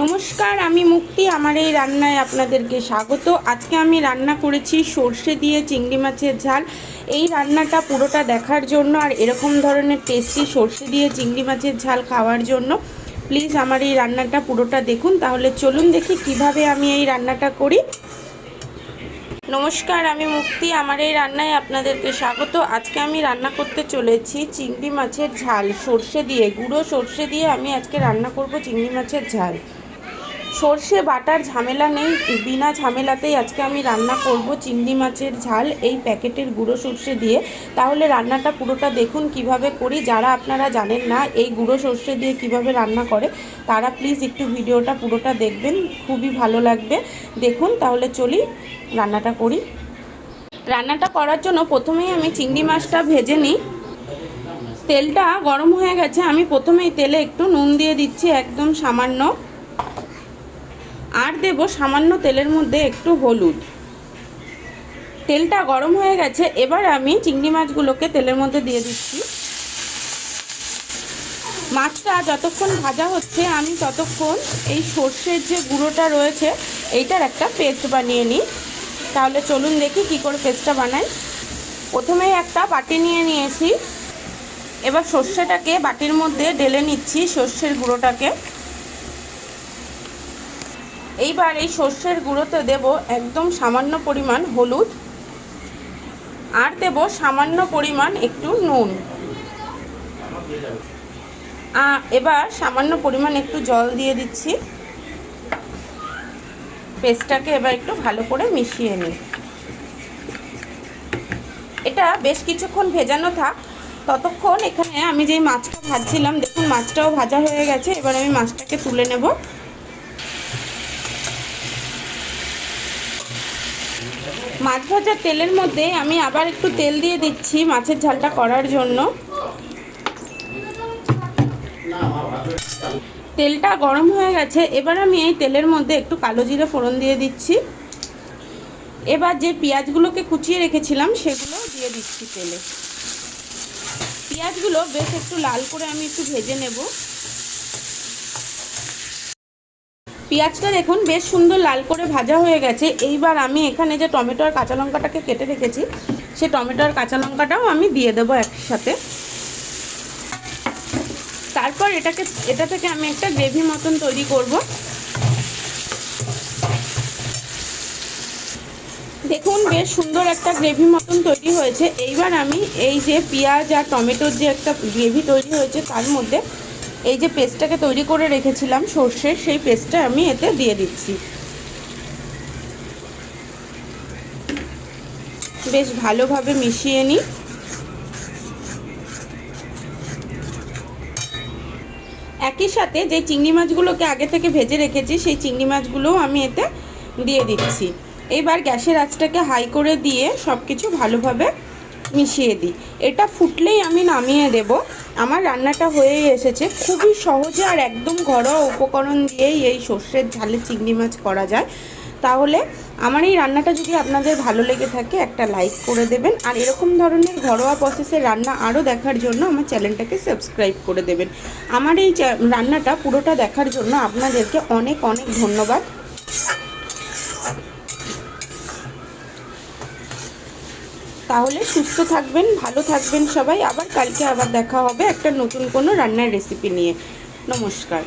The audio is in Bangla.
নমস্কার, আমি মুক্তি। আমার এই রান্নায় আপনাদেরকে স্বাগত। আজকে আমি রান্না করেছি সর্ষে দিয়ে চিংড়ি মাছের ঝাল। এই রান্নাটা পুরোটা দেখার জন্য আর এরকম ধরনের টেস্টি সর্ষে দিয়ে চিংড়ি মাছের ঝাল খাওয়ার জন্য। প্লিজ আমার এই রান্নাটা পুরোটা দেখুন। তাহলে চলুন দেখি কীভাবে আমি এই রান্নাটা করি। নমস্কার, আমি মুক্তি। আমার এই রান্নায় আপনাদেরকে স্বাগত। আজকে আমি রান্না করতে চলেছি চিংড়ি মাছের ঝাল। সর্ষে দিয়ে, গুঁড়ো সর্ষে দিয়ে আমি আজকে রান্না করব চিংড়ি মাছের ঝাল। সর্ষে বাটার ঝামেলা নেই, বিনা ঝামেলাতেই আজকে আমি রান্না করব চিংড়ি মাছের ঝাল, এই প্যাকেটের গুঁড়ো সর্ষে দিয়ে। তাহলে রান্নাটা পুরোটা দেখুন কীভাবে করি, যারা আপনারা জানেন না এই গুঁড়ো সর্ষে দিয়ে কীভাবে রান্না করে, তারা প্লিজ একটু ভিডিওটা পুরোটা দেখবেন, খুবই ভালো লাগবে। দেখুন, তাহলে চলি, রান্নাটা করি। রান্নাটা করার জন্য প্রথমেই আমি চিংড়ি মাছটা ভেজে নিই। তেলটা গরম হয়ে গেছে, আমি প্রথমেই তেলে একটু নুন দিয়ে দিচ্ছি, একদম সামান্য। আর দেব সামান্য তেলের মধ্যে একটু হলুদ। তেলটা গরম হয়ে গেছে, এবার আমি চিংড়ি মাছগুলোকে তেলের মধ্যে দিয়ে দিচ্ছি। মাছটা যতক্ষণ ভাজা হচ্ছে, আমি ততক্ষণ এই সর্ষের যে গুঁড়োটা রয়েছে, এইটার একটা পেস্ট বানিয়ে নিই। তাহলে চলুন দেখি কি করে পেস্টটা বানাই। প্রথমেই একটা বাটি নিয়ে নিয়েছি। এবার সর্ষেটাকে বাটির মধ্যে ঢেলে নিচ্ছি সর্ষের গুঁড়োটাকে। এইবার এই সর্ষের গুঁড়োতে দেব একদম সামান্য পরিমাণ হলুদ আর দেব সামান্য পরিমাণ একটু নুন। এবার সামান্য পরিমাণ একটু জল দিয়ে দিচ্ছি। পেস্টটাকে এবার একটু ভালো করে মিশিয়ে নিই। এটা বেশ কিছুক্ষণ ভেজানো থাক। ততক্ষণ এখানে আমি যেই মাছটা ভাজছিলাম, দেখুন মাছটাও ভাজা হয়ে গেছে, এবার আমি মাছটাকে তুলে নেব। মাছ ভাজার তেলের মধ্যে আমি আবার একটু তেল দিয়ে দিচ্ছি মাছের ঝালটা করার জন্য। তেলটা গরম হয়ে গেছে, এবার আমি এই তেলের মধ্যে একটু কালো জিরে ফোড়ন দিয়ে দিচ্ছি। এবার যে পেঁয়াজগুলোকে কুচিয়ে রেখেছিলাম, সেগুলো দিয়ে দিচ্ছি তেলে। পেঁয়াজগুলো বেশ একটু লাল করে আমি একটু ভেজে নেব। পেঁয়াজটা দেখুন, বেশ সুন্দর লাল করে ভাজা হয়ে গেছে। এইবার আমি এখানে যে টমেটো আর কাঁচা লঙ্কাটাকে কেটে রেখেছি, সে টমেটো আর কাঁচা লঙ্কাটাও আমি দিয়ে দেবো একসাথে। তারপর এটাকে, এটা থেকে আমি একটা গ্রেভি মতন তৈরি করব। দেখুন, বেশ সুন্দর একটা গ্রেভি মতন তৈরি হয়েছে। এইবার আমি এই যে পেঁয়াজ আর টমেটোর যে একটা গ্রেভি তৈরি হয়েছে, তার মধ্যে এই যে পেস্টটাকে তৈরি করে রেখেছিলাম সর্ষের সেই পেস্টটা আমি এতে দিয়ে দিচ্ছি। বেশ ভালোভাবে মিশিয়ে নিই। একই সাথে যে চিংড়ি মাছগুলোকে আগে থেকে ভেজে রেখেছি, সেই চিংড়ি মাছগুলোও আমি এতে দিয়ে দিচ্ছি। এবার গ্যাসের আঁচটাকে হাই করে দিয়ে সব কিছু ভালোভাবে মিশিয়ে দিই। এটা ফুটলেই আমি নামিয়ে দেব। আমার রান্নাটা হয়েই এসেছে। খুবই সহজে আর একদম ঘরোয়া উপকরণ দিয়েই এই সর্ষের ঝালে চিংড়ি মাছ করা যায়। তাহলে আমার এই রান্নাটা যদি আপনাদের ভালো লেগে থাকে, একটা লাইক করে দেবেন। আর এরকম ধরনের ঘরোয়া প্রসেসের রান্না আরও দেখার জন্য আমার চ্যানেলটাকে সাবস্ক্রাইব করে দেবেন। আমার এই রান্নাটা পুরোটা দেখার জন্য আপনাদেরকে অনেক অনেক ধন্যবাদ। তাহলে সুস্থ থাকবেন, ভালো থাকবেন সবাই। আবার কালকে আবার দেখা হবে একটা নতুন কোনো রান্নার রেসিপি নিয়ে। নমস্কার।